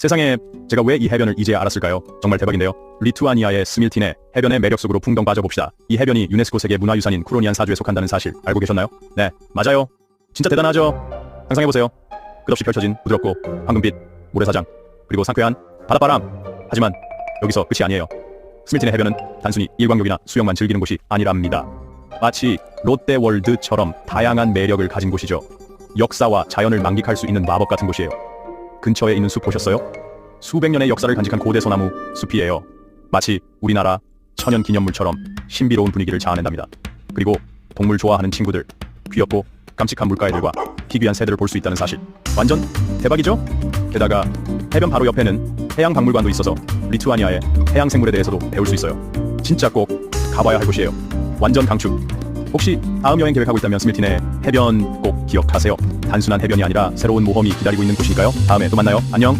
세상에 제가 왜 이 해변을 이제야 알았을까요? 정말 대박인데요. 리투아니아의 스밀틴의 해변의 매력 속으로 풍덩 빠져봅시다. 이 해변이 유네스코 세계 문화유산인 쿠로니안 사주에 속한다는 사실 알고 계셨나요? 네, 맞아요. 진짜 대단하죠? 상상해보세요. 끝없이 펼쳐진 부드럽고 황금빛 모래사장 그리고 상쾌한 바닷바람. 하지만 여기서 끝이 아니에요. 스밀틴의 해변은 단순히 일광욕이나 수영만 즐기는 곳이 아니랍니다. 마치 롯데월드처럼 다양한 매력을 가진 곳이죠. 역사와 자연을 만끽할 수 있는 마법 같은 곳이에요. 근처에 있는 숲 보셨어요? 수백 년의 역사를 간직한 고대 소나무 숲이에요. 마치 우리나라 천연 기념물처럼 신비로운 분위기를 자아낸답니다. 그리고 동물 좋아하는 친구들, 귀엽고 깜찍한 물가애들과 희귀한 새들을 볼 수 있다는 사실. 완전 대박이죠? 게다가 해변 바로 옆에는 해양 박물관도 있어서 리투아니아의 해양 생물에 대해서도 배울 수 있어요. 진짜 꼭 가봐야 할 곳이에요. 완전 강추. 혹시 다음 여행 계획하고 있다면 스밀틴의 해변 꼭 기억하세요. 단순한 해변이 아니라 새로운 모험이 기다리고 있는 곳이니까요. 다음에 또 만나요. 안녕.